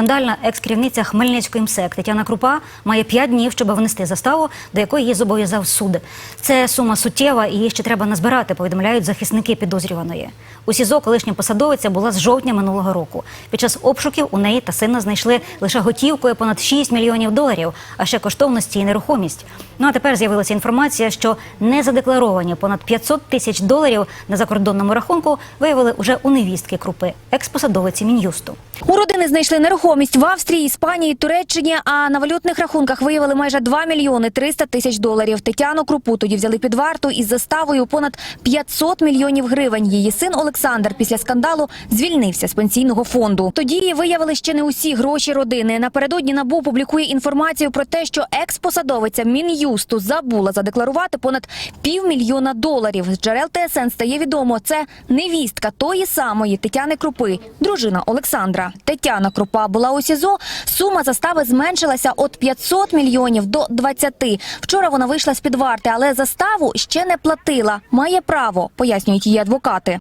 Скандальна екс-керівниця Хмельницької МСЕК Тетяна Крупа має 5 днів, щоб внести заставу, до якої її зобов'язав суд. Це сума суттєва, і її ще треба назбирати, повідомляють захисники підозрюваної. У СІЗО колишня посадовиця була з жовтня минулого року. Під час обшуків у неї та сина знайшли лише готівкою понад 6 мільйонів доларів, а ще коштовності і нерухомість. Ну а тепер з'явилася інформація, що незадекларовані понад 500 тисяч доларів на закордонному рахунку виявили уже у невістки Крупи, експосадовиці Мін'юсту. У родини знайшли нерухомість в Австрії, Іспанії, Туреччині, а на валютних рахунках виявили майже 2 мільйони 300 тисяч доларів. Тетяну Крупу тоді взяли під варту із заставою понад 500 мільйонів гривень. Її син Олександр після скандалу звільнився з пенсійного фонду. Тоді виявили ще не усі гроші родини. Напередодні НАБУ публікує інформацію про те, що експосадовиця Мін'юсту забула задекларувати понад півмільйона доларів. З джерел ТСН стає відомо, це невістка тої самої Тетяни Крупи, дружина Олександра. Тетяна Крупа була у СІЗО. Сума застави зменшилася від 500 мільйонів до 20. Вчора вона вийшла з під варти, але заставу ще не платила. Має право, пояснюють її адвокати.